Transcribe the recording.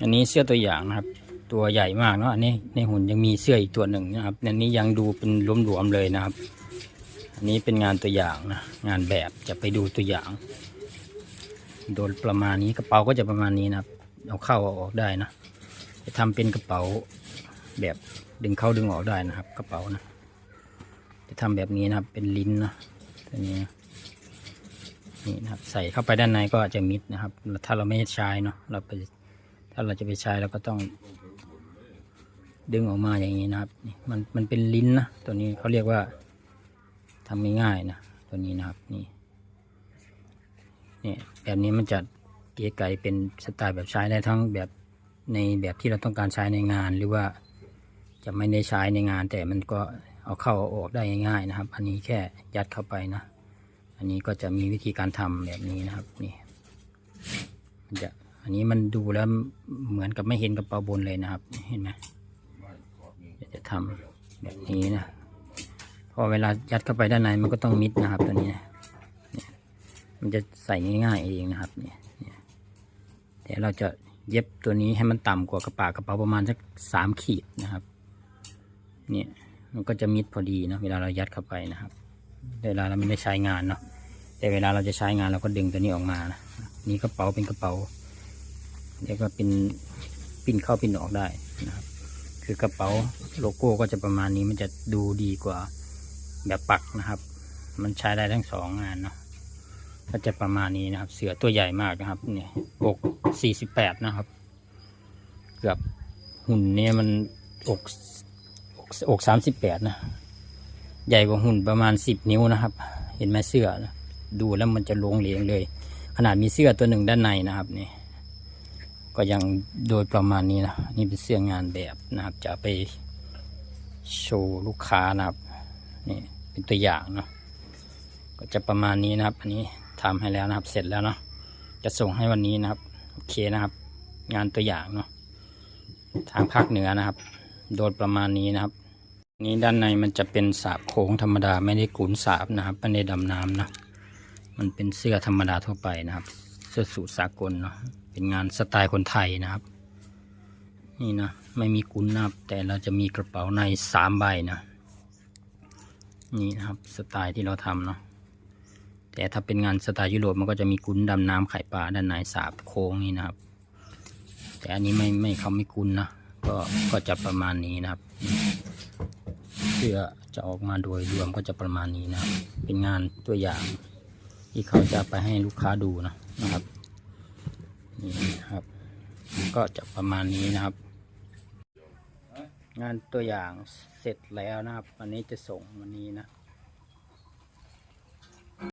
อันนี้เสื้อตัวอย่างนะครับ ตัวใหญ่มากเนาะอันนี้ในหุ่นยังมีเสื้ออีกตัวหนึ่งนะครับอันนี้ยังดูเป็นรวมๆเลยนะครับ อันนี้เป็นงานตัวอย่างนะงานแบบจะไปดูตัวอย่าง โดยประมาณนี้กระเป๋าก็จะประมาณนี้นะครับเอาเข้าเอาออกได้นะจะทำเป็นกระเป๋าแบบดึงเข้าดึงออกได้นะครับ กระเป๋านะ จะทำแบบนี้นะครับเป็นลิ้นนะตัวนี้นะนี่นะครับใส่เข้าไปด้านในก็จะมิดนะครับ ถ้าเราไม่ใช้เนาะเราไป ถ้าเราจะไปใช้เราก็ต้อง ดึงออกมาอย่างนี้นะครับนี่มันมันเป็นลิ้นนะ ตัวนี้เขาเรียกว่าทำง่ายๆนะ ตัวนี้นะครับ นี่นี่แบบนี้มันจะเก๋ไก่เป็นสไตล์แบบใช้ได้ทั้งแบบในแบบที่เราต้องการใช้ในงานหรือว่าจะไม่ได้ใช้ในงาน แต่มันก็เอาเข้าเอาออกได้ง่ายๆนะครับ อันนี้แค่ยัดเข้าไปนะ อันนี้ก็จะมีวิธีการทำแบบนี้นะครับนี่มันจะ อันนี้มันดูแล้วเหมือนกับไม่เห็นกระเป๋าบนเลยนะครับ เห็นไหมจะทำแบบนี้นะพอเวลายัดเข้าไปด้านในมันก็ต้องมิดนะครับตัวนี้นะมันจะใส่ง่ายๆเองนะครับเนี่ยเนี่ยแต่เราจะเย็บตัวนี้ให้มันต่ำกว่ากระเป๋ากระเป๋าประมาณสักสามขีดนะครับ เนี่ยมันก็จะมิดพอดีนะเวลาเรายัดเข้าไปนะครับ เวลาเราไม่ได้ใช้งานเนาะแต่เวลาเราจะใช้งานเราก็ดึงตัวนี้ออกมานะนี่กระเป๋าเป็นกระเป๋า เรียกว่าเป็นปิ้นเข้าปิ้นออกได้นะครับคือกระเป๋าโลโก้ก็จะประมาณนี้มันจะดูดีกว่าแบบปักนะครับ มันใช้ได้ทั้งสองงานเนาะก็จะประมาณนี้นะครับ เสือตัวใหญ่มากนะครับ เนี่ยอกสี่สิบแปดนะครับ เกือบหุ่นเนี่ยมันอกอกสามสิบแปดนะ ใหญ่กว่าหุ่นประมาณสิบนิ้วนะครับ เห็นไหมเสื้อนะดูแล้วมันจะลงเหลงเลย ขนาดมีเสื้อตัวหนึ่งด้านในนะครับนี่ ก็ยังโดยประมาณนี้นะนี่เป็นเสื้องานแบบนะครับจะไปโชว์ลูกค้านะครับนี่เป็นตัวอย่างเนาะก็จะประมาณนี้นะครับ อันนี้ทำให้แล้วนะครับเสร็จแล้วเนาะจะส่งให้วันนี้นะครับโอเคนะครับ งานตัวอย่างเนาะทางภาคเหนือนะครับ โดยประมาณนี้นะครับ นี้ด้านในมันจะเป็นสาบโค้งธรรมดาไม่ได้กุนสาบนะครับไม่ได้ดำน้ำนะมันเป็นเสื้อธรรมดาทั่วไปนะครับ สื้อสูทสากลเนาะเป็นงานสไตล์คนไทยนะครับ นี่นะไม่มีกุนนับ แต่เราจะมีกระเป๋าในสามใบนะนี่นะครับสไตล์ที่เราทำเนาะแต่ถ้าเป็นงานสไตล์ยุโรปมันก็จะมีกุนดำน้ำไข่ปลาด้านในสาบโค้งนี่นะครับ แต่อันนี้ไม่ไม่เขาไม่กุนนะก็ก็จะประมาณนี้นะครับเสื้อจะออกมาโดยรวมก็จะประมาณนี้นะครับเป็นงานตัวอย่าง ที่เขาจะไปให้ลูกค้าดูนะนะครับนี่นะครับ ก็จะประมาณนี้นะครับ งานตัวอย่างเสร็จแล้วนะครับ วันนี้จะส่งวันนี้นะ